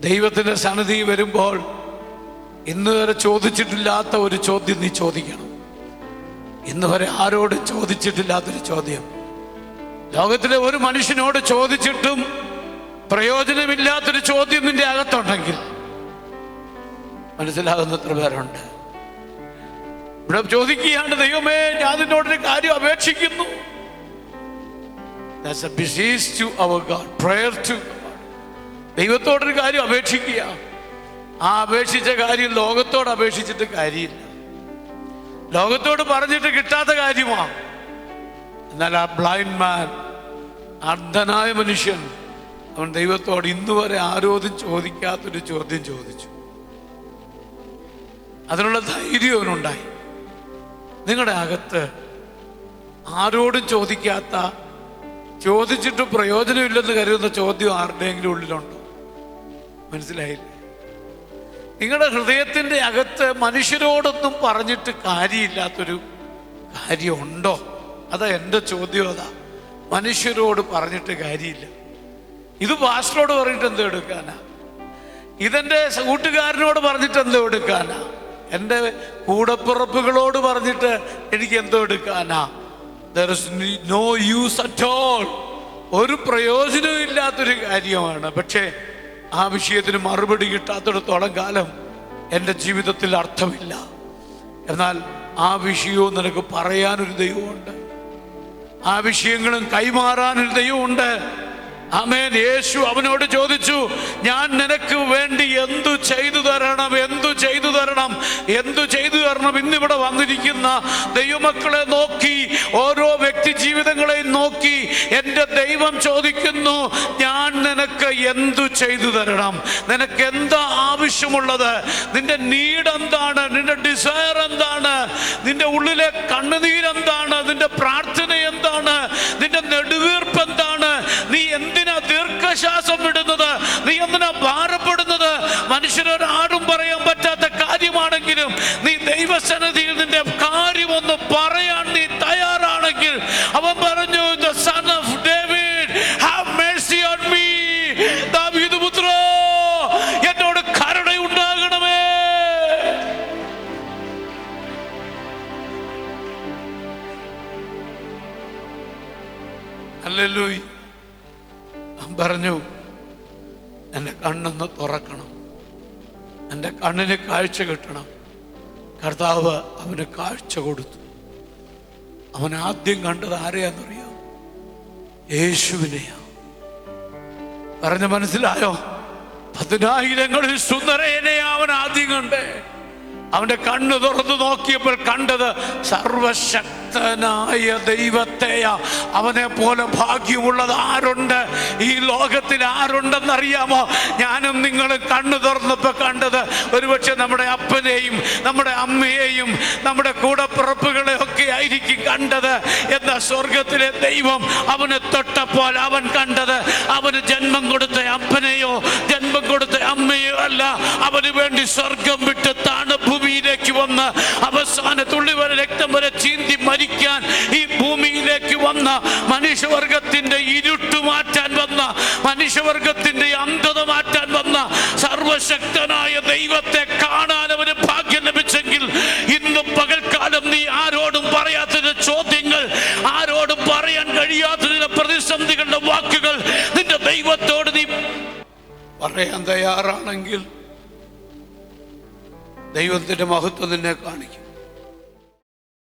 ദൈവത്തിന്റെ സന്നിധി വരുമ്പോൾ ഇന്ന് വരെ ചോദിച്ചിട്ടില്ലാത്ത ഒരു ചോദ്യം നീ ചോദിക്കണം. ഇന്ന് വരെ ആരോടും ചോദിച്ചിട്ടില്ലാത്തൊരു ചോദ്യം. ലോകത്തിലെ ഒരു മനുഷ്യനോട് ചോദിച്ചിട്ടും പ്രയോജനമില്ലാത്തൊരു ചോദ്യം നിന്റെ അകത്തുണ്ടെങ്കിൽ മനസ്സിലാകുന്ന എത്ര പേരുണ്ട്. ഇവിടെ ചോദിക്കുകയാണ് ദൈവമേ ഞാൻ നിന്നോടൊരു കാര്യം അപേക്ഷിക്കുന്നു. That's a to our God. Prayer to. ദൈവത്തോടൊരു കാര്യം അപേക്ഷിക്കുക. ആ അപേക്ഷിച്ച കാര്യം ലോകത്തോട് അപേക്ഷിച്ചിട്ട് കാര്യമില്ല. ലോകത്തോട് പറഞ്ഞിട്ട് കിട്ടാത്ത കാര്യമാണ് എന്നാൽ ആ ബ്ലൈൻഡ് മാൻ അർദ്ധനായ മനുഷ്യൻ അവൻ ദൈവത്തോട് ഇന്നു വരെ ആരോടും ചോദിക്കാത്തൊരു ചോദ്യം ചോദിച്ചു. അതിനുള്ള ധൈര്യം അവനുണ്ടായി. നിങ്ങളുടെ അകത്ത് ആരോടും ചോദിക്കാത്ത ചോദിച്ചിട്ട് പ്രയോജനമില്ലെന്ന് കരുതുന്ന ചോദ്യം ആരുടെയെങ്കിലും ഉള്ളിലുണ്ടോ? മനസ്സിലായില്ലേ? നിങ്ങളുടെ ഹൃദയത്തിന്റെ അകത്ത് മനുഷ്യരോടൊന്നും പറഞ്ഞിട്ട് കാര്യമില്ലാത്തൊരു കാര്യമുണ്ടോ? അതാ എന്റെ ചോദ്യം അതാ. മനുഷ്യരോട് പറഞ്ഞിട്ട് കാര്യമില്ല. ഇത് പാസ്റ്ററോട് പറഞ്ഞിട്ട് എന്തോ എടുക്കാനാ? ഇതെന്റെ കൂട്ടുകാരനോട് പറഞ്ഞിട്ട് എന്തോ എടുക്കാനാ? എന്റെ കൂടപ്പിറപ്പുകളോട് പറഞ്ഞിട്ട് എനിക്ക് എന്തോ എടുക്കാനാ? There is no use at all ഒരു പ്രയോജനവും ഇല്ലാത്തൊരു കാര്യമാണ്. പക്ഷേ ആ വിഷയത്തിന് മറുപടി കിട്ടാത്തിടത്തോളം കാലം എന്റെ ജീവിതത്തിൽ അർത്ഥമില്ല. എന്നാൽ ആ വിഷയവും നിനക്ക് പറയാനൊരു ദൈവമുണ്ട്. ആ വിഷയങ്ങളും കൈമാറാനൊരു ദൈവമുണ്ട്. അമേൻ യേശു അവനോട് ചോദിച്ചു ഞാൻ നിനക്ക് വേണ്ടി എന്തു ചെയ്തു തരണം? എന്തു എന്തു ചെയ്തു തരണം ഇന്നിവിടെ വന്നിരിക്കുന്ന ദൈവമക്കളെ നോക്കി ഓരോ വ്യക്തി ജീവിതങ്ങളെയും നോക്കി എന്റെ ദൈവം ചോദിക്കുന്നു ഞാൻ നിനക്ക് എന്തു ചെയ്തു തരണം? നിനക്ക് എന്താ ആവശ്യമുള്ളത്? നിന്റെ നീഡ് എന്താണ്? നിന്റെ ഡിസയർ എന്താണ്? നിന്റെ ഉള്ളിലെ കണ്ണുനീരെന്താണ് നിന്റെ പ്രാർത്ഥന എന്താണ്? നിന്റെ നെടുവീർപ്പ് എന്താണ്? നീ എന്തിനാ ദീർഘശ്വാസം വിടുന്നത്? നീ എന്തിനാ ഭാരപ്പെടുന്നത്? മനുഷ്യരൊരാടും ഹല്ലേലൂയ പറഞ്ഞു എന്റെ കണ്ണൊന്ന് തുറക്കണം. എന്റെ കണ്ണിന് കാഴ്ച കിട്ടണം. കർത്താവ് അവന് കാഴ്ച കൊടുത്തു. അവൻ ആദ്യം കണ്ടത് ആരെയാണെന്നറിയോ യേശുവിനെയാ പറഞ്ഞു മനസ്സിലായോ? പതിനായിരങ്ങളിൽ സുന്ദരേനെയാ അവൻ ആദ്യം കണ്ടേ. അവന്റെ കണ്ണ് തുറന്നു നോക്കിയപ്പോൾ കണ്ടത് സർവശക്തനായ ദൈവത്തെയാ അവനെ പോലെ ഭാഗ്യമുള്ളത് ആരുണ്ട്? ഈ ലോകത്തിൽ ആരുണ്ടെന്നറിയാമോ? ഞാനും നിങ്ങൾ കണ്ണു തുറന്നപ്പോൾ കണ്ടത് ഒരുപക്ഷെ നമ്മുടെ അപ്പനെയും നമ്മുടെ അമ്മയെയും നമ്മുടെ കൂടപ്പിറപ്പുകളെ ഒക്കെ ആയിരിക്കും കണ്ടത്. എന്ന സ്വർഗത്തിലെ ദൈവം അവനെ തൊട്ടപ്പോൾ അവൻ കണ്ടത് അവന് ജന്മം കൊടുത്ത അപ്പനെയോ ജന്മം കൊടുത്ത അമ്മയോ അല്ല. അവന് വേണ്ടി സ്വർഗം വിട്ട് ഭൂമിയിലേക്ക് വന്ന് അവസാന തുള്ളി വരെ രക്തം വരെ ചീന്തി മരിക്കാൻ ഈ ഭൂമിയിലേക്ക് വന്ന മനുഷ്യവർഗത്തിന്റെ ഇരുട്ട് മാറ്റാൻ വന്ന മനുഷ്യവർഗത്തിന്റെ അന്ധത മാറ്റാൻ വന്ന സർവശക്തനായ ദൈവത്തെ കാണാൻ അവന് ഭാഗ്യം ലഭിച്ചെങ്കിൽ ഇന്നും പകൽക്കാലം നീ ആരോടും പറയാത്തതിന്റെ ചോദ്യങ്ങൾ ആരോടും പറയാൻ കഴിയാത്തതിന്റെ പ്രതിസന്ധികളുടെ വാക്കുകൾ നിന്റെ ദൈവത്തോട് നീ പറയാൻ തയ്യാറാണെങ്കിൽ ദൈവത്തിന്റെ മഹത്വം നിന്നെ കാണിക്കും.